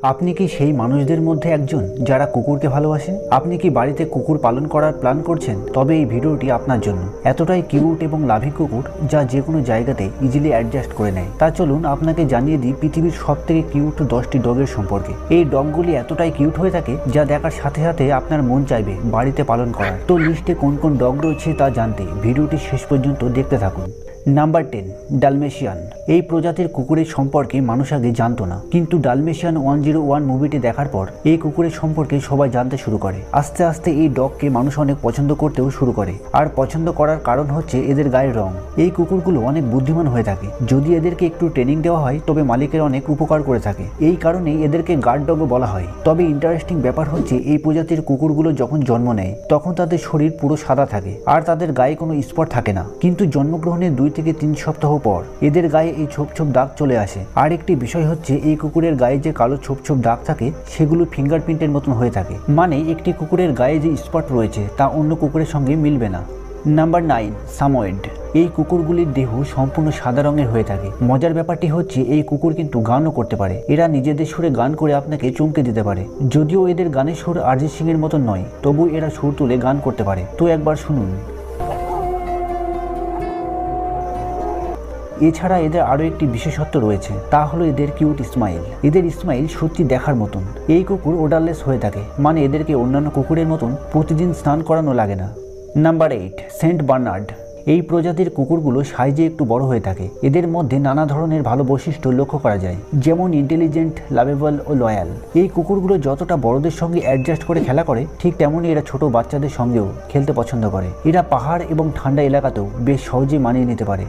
আপনি কি সেই মানুষদের মধ্যে একজন যারা কুকুরকে ভালোবাসেন আপনি কি বাড়িতে কুকুর পালন করার প্ল্যান করছেন? তবে এই ভিডিওটি আপনার জন্য। এতটাই কিউট এবং লাভী কুকুর যা যে কোনো জায়গাতে ইজিলি অ্যাডজাস্ট করে নেয়। তা চলুন আপনাকে জানিয়ে দিই পৃথিবীর সব থেকে কিউট দশটি ডগের সম্পর্কে। এই ডগগুলি এতটাই কিউট হয়ে থাকে যা দেখার সাথে সাথে আপনার মন চাইবে বাড়িতে পালন করার। তো লিস্টে কোন কোন ডগ রয়েছে তা জানতে ভিডিওটি শেষ পর্যন্ত দেখতে থাকুন। নাম্বার টেন ডালমেশিয়ান এই প্রজাতির কুকুরের সম্পর্কে মানুষ আগে জানতো না। কিন্তু ডালমেশিয়ান ওয়ান জিরো ওয়ান মুভিটি দেখার পর এই কুকুরের সম্পর্কে সবাই জানতে শুরু করে। আস্তে আস্তে এই ডগকে মানুষ অনেক পছন্দ করতেও শুরু করে। আর পছন্দ করার কারণ হচ্ছে এদের গায়ের রং। এই কুকুরগুলো অনেক বুদ্ধিমান হয়ে থাকে। যদি এদেরকে একটু ট্রেনিং দেওয়া হয়, তবে মালিকের অনেক উপকার করে থাকে। এই কারণেই এদেরকে গার্ড ডগও বলা হয়। তবে ইন্টারেস্টিং ব্যাপার হচ্ছে, এই প্রজাতির কুকুরগুলো যখন জন্ম নেয়, তখন তাদের শরীর পুরো সাদা থাকে। আর তাদের গায়ে কোনো স্পট থাকে না। কিন্তু জন্মগ্রহণের দুই থেকে তিন সপ্তাহ পর এদের গায়ে এই ছোপ ছোপ দাগ চলে আসে। আর একটি বিষয় হচ্ছে, এই কুকুরের গায়ে যে কালো ছোপ ছোপ দাগ থাকে, সেগুলো ফিঙ্গারপ্রিন্টের মতন হয়ে থাকে। মানে একটি কুকুরের গায়ে যে স্পট রয়েছে, তা অন্য কুকুরের সঙ্গে মিলবে না। Number nine, Samoyed. এই কুকুরগুলির দেহ সম্পূর্ণ সাদা রঙের হয়ে থাকে। মজার ব্যাপারটি হচ্ছে, এই কুকুর কিন্তু গানও করতে পারে। এরা নিজেদের সুরে গান করে আপনাকে চমকে দিতে পারে। যদিও এদের গানের সুর অরিজিৎ সিং এর মতন নয়, তবু এরা সুর তুলে গান করতে পারে। তো একবার শুনুন। এছাড়া এদের আরও একটি বিশেষত্ব রয়েছে, তা হলো এদের কিউট স্মাইল। এদের স্মাইল সত্যি দেখার মতন। এই কুকুর ওডারলেস হয়ে থাকে মানে এদেরকে অন্যান্য কুকুরের মতন প্রতিদিন স্নান করানো লাগে না। Number eight, Saint Bernard. এই প্রজাতির কুকুরগুলো সাইজে একটু বড় হয়ে থাকে। এদের মধ্যে নানা ধরনের ভালো বৈশিষ্ট্য লক্ষ্য করা যায়, যেমন ইন্টেলিজেন্ট লাভেবল ও লয়াল এই কুকুরগুলো যতটা বড়দের সঙ্গে অ্যাডজাস্ট করে খেলা করে, ঠিক তেমনই এরা ছোট বাচ্চাদের সঙ্গেও খেলতে পছন্দ করে। এরা পাহাড় এবং ঠান্ডা এলাকাতেও বেশ সহজে মানিয়ে নিতে পারে।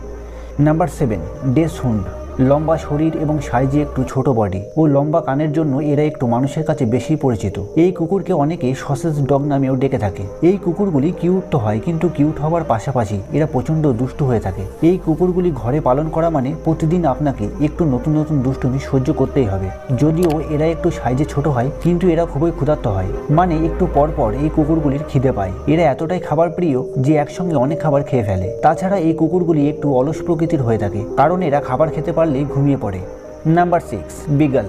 নাম্বার সেভেন ডেস হুন্ড লম্বা শরীর এবং সাইজে একটু ছোট বডি ও লম্বা কানের জন্য এরা একটু মানুষের কাছে বেশি পরিচিত। এই কুকুরকে অনেকে সসেজ ডগ নামেও ডেকে থাকে। এই কুকুরগুলি কিউট তো হয় কিন্তু কিউট হওয়ার পাশাপাশি এরা প্রচণ্ড দুষ্টু হয়ে থাকে। এই কুকুরগুলি ঘরে পালন করা মানে প্রতিদিন আপনাকে একটু নতুন নতুন দুষ্টুমি সহ্য করতেই হবে। যদিও এরা একটু সাইজে ছোট হয়, কিন্তু এরা খুবই ক্ষুধার্ত হয়। মানে একটু পর পর এই কুকুরগুলির খিদে পায়। এরা এতটাই খাবার প্রিয় যে একসঙ্গে অনেক খাবার খেয়ে ফেলে। তাছাড়া এই কুকুরগুলি একটু অলস প্রকৃতির হয়ে থাকে, কারণ এরা খাবার খেতে পারলেই ঘুমিয়ে পড়ে। Number six beagle.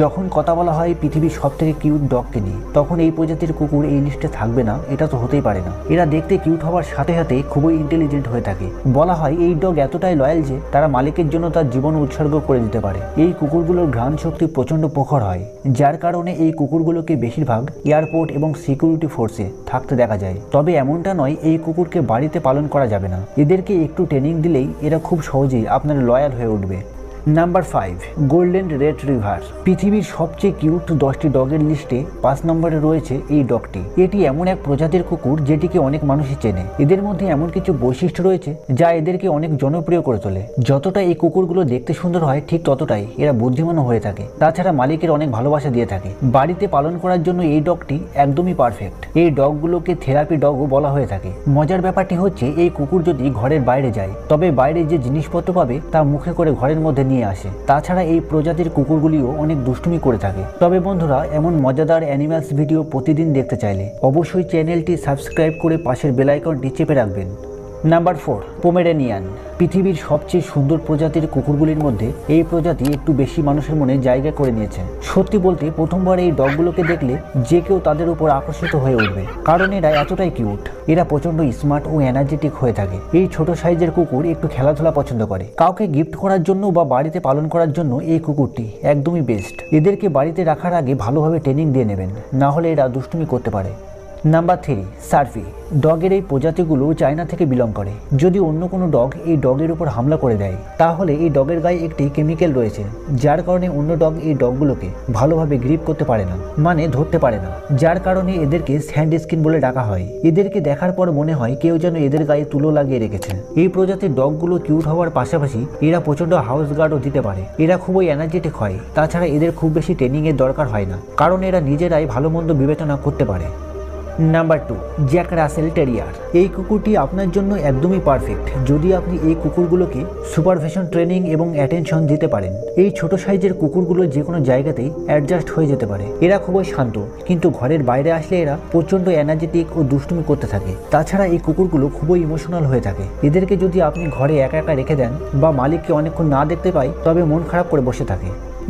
যখন কথা বলা হয় পৃথিবীর সব থেকে কিউট ডগকে নিয়ে, তখন এই প্রজাতির কুকুর এই লিস্টে থাকবে না, এটা তো হতেই পারে না। এরা দেখতে কিউট হওয়ার সাথে সাথে খুবই ইন্টেলিজেন্ট হয়ে থাকে। বলা হয় এই ডগ এতটাই লয়াল যে তারা মালিকের জন্য তার জীবন উৎসর্গ করে দিতে পারে। এই কুকুরগুলোর ঘ্রাণ শক্তি প্রচণ্ড প্রখর হয়, যার কারণে এই কুকুরগুলোকে বেশিরভাগ এয়ারপোর্ট এবং সিকিউরিটি ফোর্সে থাকতে দেখা যায়। তবে এমনটা নয়, এই কুকুরকে বাড়িতে পালন করা যাবে না। এদেরকে একটু ট্রেনিং দিলেই এরা খুব সহজেই আপনার লয়াল হয়ে উঠবে। Number five golden retriever পৃথিবীর সবচেয়ে কিউট দশটি ডগের লিস্টে পাঁচ নম্বরে রয়েছে এই ডগটি। এটি এমন এক প্রজাতির কুকুর যেটিকে অনেক মানুষই চেনে। এদের মধ্যে এমন কিছু বৈশিষ্ট্য রয়েছে যা এদেরকে অনেক জনপ্রিয় করে তোলে। যতটা এই কুকুরগুলো দেখতে সুন্দর হয়, ঠিক ততটাই এরা বুদ্ধিমানও হয়ে থাকে। তাছাড়া মালিকের অনেক ভালোবাসা দিয়ে থাকে। বাড়িতে পালন করার জন্য এই ডগটি একদমই পারফেক্ট এই ডগগুলোকে থেরাপি ডগও বলা হয়ে থাকে। মজার ব্যাপারটি হচ্ছে, এই কুকুর যদি ঘরের বাইরে যায়, তবে বাইরে যে জিনিসপত্র পাবে, তা মুখে করে ঘরের মধ্যে নিয়ে আসে। তাছাড়া এই প্রজাতির কুকুরগুলিও অনেক দুষ্টুমি করে থাকে। তবে বন্ধুরা, এমন মজাদার অ্যানিমালস ভিডিও প্রতিদিন দেখতে চাইলে অবশ্যই চ্যানেলটি সাবস্ক্রাইব করে পাশের বেলাইকনটি চেপে রাখবেন। নাম্বার ফোর পোমেরেনিয়ান পৃথিবীর সবচেয়ে সুন্দর প্রজাতির কুকুরগুলির মধ্যে এই প্রজাতি একটু বেশি মানুষের মনে জায়গা করে নিয়েছে। সত্যি বলতে প্রথমবার এই ডগগুলোকে দেখলে যে কেউ তাদের উপর আকর্ষিত হয়ে উঠবে, কারণ এরা এতটাই কিউট। এরা প্রচণ্ড স্মার্ট ও এনার্জেটিক হয়ে থাকে। এই ছোট সাইজের কুকুর একটু খেলাধুলা পছন্দ করে। কাউকে গিফট করার জন্য বা বাড়িতে পালন করার জন্য এই কুকুরটি একদমই বেস্ট এদেরকে বাড়িতে রাখার আগে ভালোভাবে ট্রেনিং দিয়ে নেবেন, না হলে এরা দুষ্টুমি করতে পারে। নাম্বার থ্রি সার্ফি ডগের এই প্রজাতিগুলো চায়না থেকে বিলং করে। যদি অন্য কোনো ডগ এই ডগের উপর হামলা করে দেয়, তাহলে এই ডগের গায়ে একটি কেমিক্যাল রয়েছে, যার কারণে অন্য ডগ এই ডগগুলোকে ভালোভাবে গ্রিপ করতে পারে না মানে ধরতে পারে না, যার কারণে এদেরকে স্যান্ড স্কিন বলে ডাকা হয়। এদেরকে দেখার পর মনে হয় কেউ যেন এদের গায়ে তুলো লাগিয়ে রেখেছে। এই প্রজাতির ডগগুলো কিউট হওয়ার পাশাপাশি এরা প্রচণ্ড হাউস গার্ডও দিতে পারে। এরা খুবই এনার্জেটিক হয়, তাছাড়া এদের খুব বেশি ট্রেনিং এর দরকার হয় না, কারণ এরা নিজেরাই ভালো মন্দ বিবেচনা করতে পারে। Number two Jack Russell terrier এই কুকুরটি আপনার জন্য একদমই পারফেক্ট যদি আপনি এই কুকুরগুলোকে সুপারভিশন ট্রেনিং এবং অ্যাটেনশন দিতে পারেন, এই ছোট সাইজের কুকুরগুলো যে কোনো জায়গাতেই অ্যাডজাস্ট হয়ে যেতে পারে। এরা খুবই শান্ত, কিন্তু ঘরের বাইরে আসলে এরা প্রচণ্ড এনার্জেটিক ও দুষ্টুমি করতে থাকে। তাছাড়া এই কুকুরগুলো খুবই ইমোশনাল হয়ে থাকে। এদেরকে যদি আপনি ঘরে একা একা রেখে দেন বা মালিককে অনেকক্ষণ না দেখতে পায় তবে মন খারাপ করে বসে থাকে।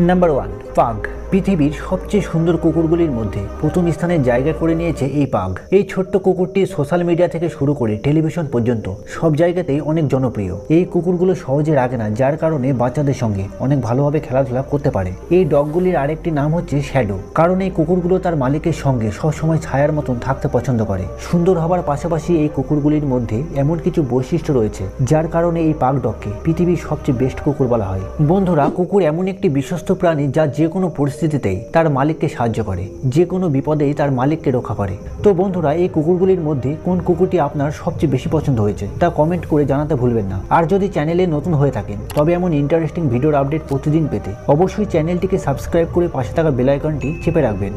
নাম্বার ওয়ান পাগ পৃথিবীর সবচেয়ে সুন্দর কুকুরগুলির মধ্যে প্রথম স্থানে জায়গা করে নিয়েছে এই পাগ এই ছোট্ট কুকুরটি সোশ্যাল মিডিয়া থেকে শুরু করে টেলিভিশন পর্যন্ত সব জায়গাতেই অনেক জনপ্রিয়। এই কুকুরগুলো সহজে রাগে না, যার কারণে বাচ্চাদের সঙ্গে অনেক ভালোভাবে খেলাধুলা করতে পারে। এই ডগগুলির আরেকটি নাম হচ্ছে শ্যাডো, কারণ এই কুকুরগুলো তার মালিকের সঙ্গে সবসময় ছায়ার মতন থাকতে পছন্দ করে। সুন্দর হবার পাশাপাশি এই কুকুরগুলির মধ্যে এমন কিছু বৈশিষ্ট্য রয়েছে, যার কারণে এই পাগ ডগকে পৃথিবীর সবচেয়ে বেস্ট কুকুর বলা হয়। বন্ধুরা, কুকুর এমন একটি বিশ্বস্ত প্রাণী যা যে কোনো পরিস্থিতিতেই তার মালিককে সাহায্য করে। যে কোনো বিপদেই তার মালিককে রক্ষা করে। তো বন্ধুরা, এই কুকুরগুলির মধ্যে কোন কুকুরটি আপনার সবচেয়ে বেশি পছন্দ হয়েছে, তা কমেন্ট করে জানাতে ভুলবেন না। আর যদি চ্যানেলে নতুন হয়ে থাকেন, তবে এমন ইন্টারেস্টিং ভিডিওর আপডেট প্রতিদিন পেতে অবশ্যই চ্যানেলটিকে সাবস্ক্রাইব করে পাশে থাকা বেলাইকনটি চেপে রাখবেন।